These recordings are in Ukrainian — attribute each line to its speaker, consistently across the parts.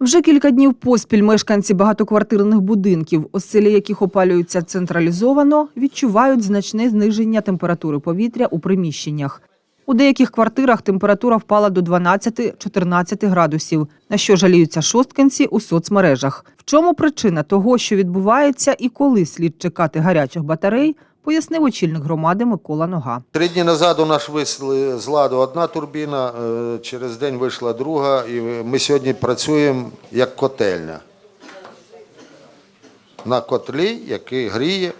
Speaker 1: Вже кілька днів поспіль мешканці багатоквартирних будинків, оселі яких опалюються централізовано, відчувають значне зниження температури повітря у приміщеннях. У деяких квартирах температура впала до 12-14 градусів, на що жаліються шосткинці у соцмережах. В чому причина того, що відбувається, і коли слід чекати гарячих батарей, пояснив очільник громади Микола Нога.
Speaker 2: Три дні назад у нас вийшли з ладу одна турбіна, е, через день вийшла друга, і ми сьогодні працюємо як котельня. На котлі, який гріє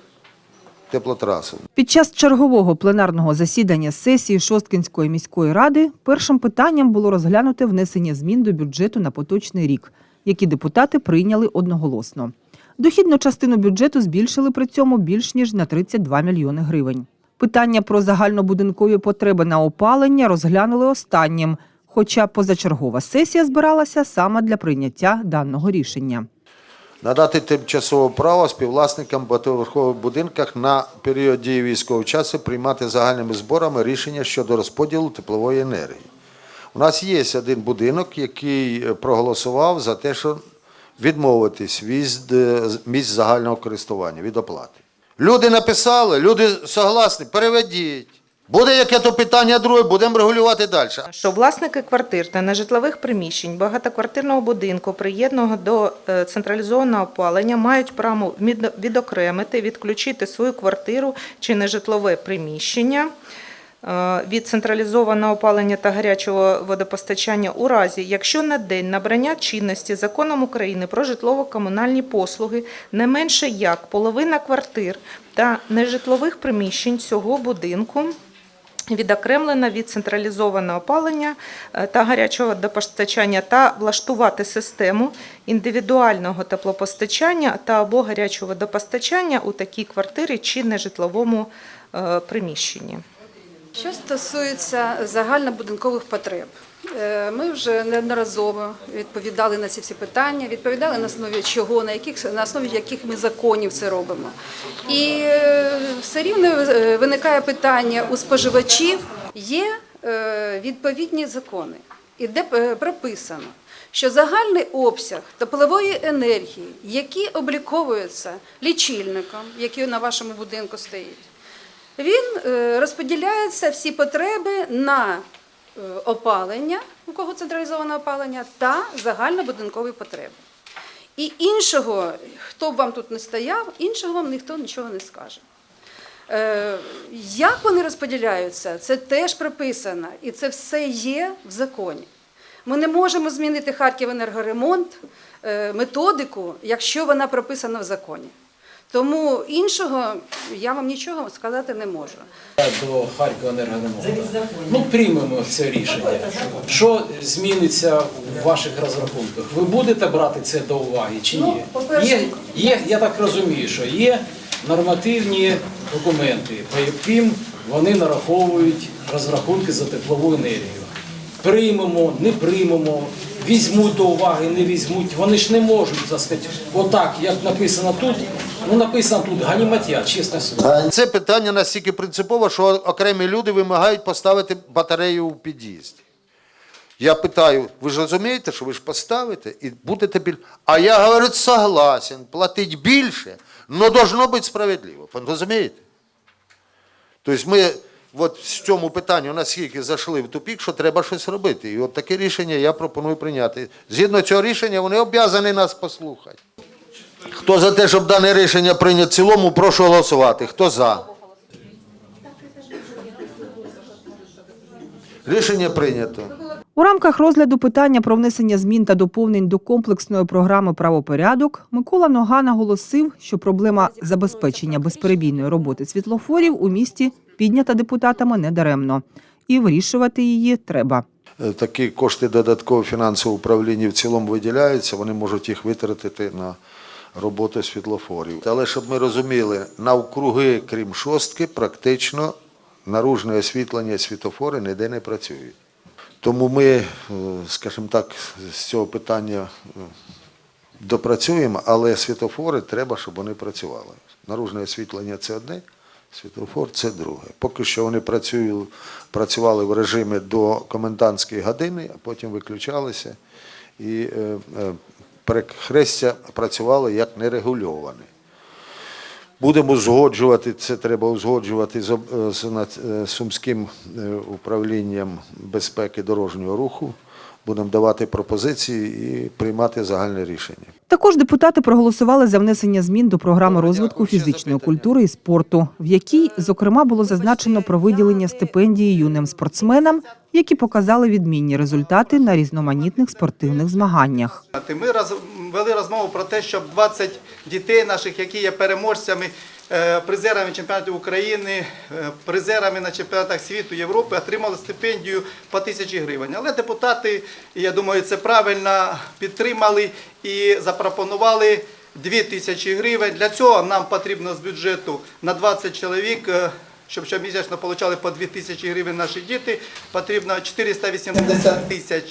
Speaker 2: теплотрасу.
Speaker 1: Під час чергового пленарного засідання сесії Шосткинської міської ради першим питанням було розглянути внесення змін до бюджету на поточний рік, які депутати прийняли одноголосно. Дохідну частину бюджету збільшили при цьому більш ніж на 32 мільйони гривень. Питання про загальнобудинкові потреби на опалення розглянули останнім, хоча позачергова сесія збиралася саме для прийняття даного рішення.
Speaker 2: Надати тимчасове право співвласникам багатоповерхових будинках на період дії військового часу приймати загальними зборами рішення щодо розподілу теплової енергії. У нас є один будинок, який проголосував за те, що відмовитись від е, місць загального користування, від оплати. Люди написали, люди согласні, переведіть. Буде яке то питання друге, будемо регулювати далі.
Speaker 3: що власники квартир та нежитлових приміщень багатоквартирного будинку, приєднаного до е, централізованого опалення, мають право від- відокремити, відключити свою квартиру чи нежитлове приміщення від централізованого опалення та гарячого водопостачання у разі, якщо на день набрання чинності законом України про житлово-комунальні послуги не менше як половина квартир та нежитлових приміщень цього будинку відокремлена від централізованого опалення е, та гарячого водопостачання та влаштувати систему індивідуального теплопостачання та або гарячого водопостачання у такій квартирі чи нежитловому е, приміщенні.
Speaker 4: Що стосується загальнобудинкових потреб, е, ми вже неодноразово відповідали на ці всі питання, відповідали на основі чого, на яких на основі яких ми законів це робимо. І е, все рівно е, виникає питання у споживачів. Є відповідні закони, і де прописано, що загальний обсяг теплової енергії, які обліковуються лічильником, який на вашому будинку стоїть, він е, розподіляється всі потреби на е, опалення, у кого централізоване опалення, та загальнобудинкові потреби. І іншого, хто б вам тут не стояв, іншого вам ніхто нічого не скаже. Е, Як вони розподіляються, це теж прописано, і це все є в законі. Ми не можемо змінити Харківенергоремонт, е, методику, якщо вона прописана в законі. Тому іншого я вам нічого сказати не можу.
Speaker 5: до Харкова Харківенергоремонту. Ну, приймемо це рішення. Що зміниться в ваших розрахунках? Ви будете брати це до уваги чи ні?
Speaker 4: Ну,
Speaker 5: Є, є, я так розумію, що є нормативні документи, по яким вони нараховують розрахунки за теплову енергію. Приймемо, не приймемо, візьмуть до уваги, не візьмуть. Вони ж не можуть так сказати, отак, як написано тут. Ну написано тут ганіматія, чесне слово.
Speaker 2: Це питання настільки принципове, що окремі люди вимагають поставити батарею у під'їзді. Я питаю, ви ж розумієте, що ви ж поставите і будете біль. А я говорю, согласен, платить більше, але должно бути справедливо. Розумієте? Тобто ми от в цьому питанні наскільки зайшли в тупік, що треба щось робити. І от таке рішення я пропоную прийняти. Згідно цього рішення, вони обов'язані нас послухати. Хто за те, щоб дане рішення прийнято в цілому, прошу голосувати. Хто за? Рішення прийнято.
Speaker 1: У рамках розгляду питання про внесення змін та доповнень до комплексної програми правопорядок Микола Нога наголосив, що проблема забезпечення безперебійної роботи світлофорів у місті піднята депутатами недаремно, і вирішувати її треба.
Speaker 2: Е, Такі кошти додатково фінансового управління в цілому виділяються, вони можуть їх витратити на роботу світлофорів. Але щоб ми розуміли, навкруги, крім шостки, практично наружне освітлення і світлофори ніде не працюють. Тому ми, е, скажімо так, з цього питання е, допрацюємо, але світлофори треба, щоб вони працювали. Наружне освітлення це одне, світлофор це друге. Поки що вони працювали в режимі до комендантської години, а потім виключалися. і е, перехрестя працювали як нерегульоване. Будемо узгоджувати, це треба узгоджувати з, нац- е, Сумським е, управлінням безпеки дорожнього руху. Будемо давати пропозиції і приймати загальне рішення.
Speaker 1: Також депутати проголосували за внесення змін до програми розвитку фізичної культури і спорту, в якій, зокрема, було зазначено про виділення стипендії юним спортсменам, які показали відмінні результати на різноманітних спортивних змаганнях.
Speaker 6: Ми роз, вели розмову про те, щоб 20 дітей наших, які є переможцями, е, призерами чемпіонатів України, е, призерами на чемпіонатах світу Європи, отримали стипендію по тисячі гривень. Але депутати, я думаю, це правильно підтримали і запропонували 2 тисячі гривень. Для цього нам потрібно з бюджету на 20 чоловік. е, Щоб щомісячно отримали по 2 тисячі гривень наші діти, потрібно 480 тисяч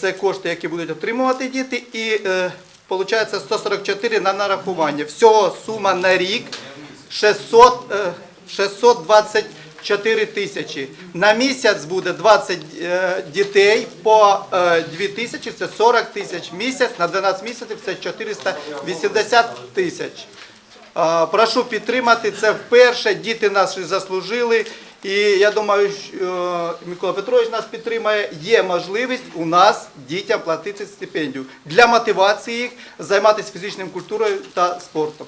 Speaker 6: це кошти, які будуть отримувати діти, і е, виходить 144 на нарахування. Всього сума на рік 600, е, 624 тисячі. На місяць буде 20 е, дітей по е, 2 тисячі, це 40 тисяч місяць, на 12 місяців це 480 тисяч. Прошу підтримати це вперше. Діти наші заслужили. І я думаю, що е, Микола Петрович нас підтримає. Є можливість у нас дітям платити стипендію для мотивації їх займатися фізичною культурою та спортом.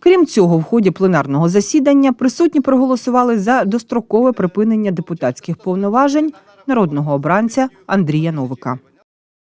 Speaker 1: Крім цього, в ході пленарного засідання присутні проголосували за дострокове припинення депутатських повноважень народного обранця Андрія Новика.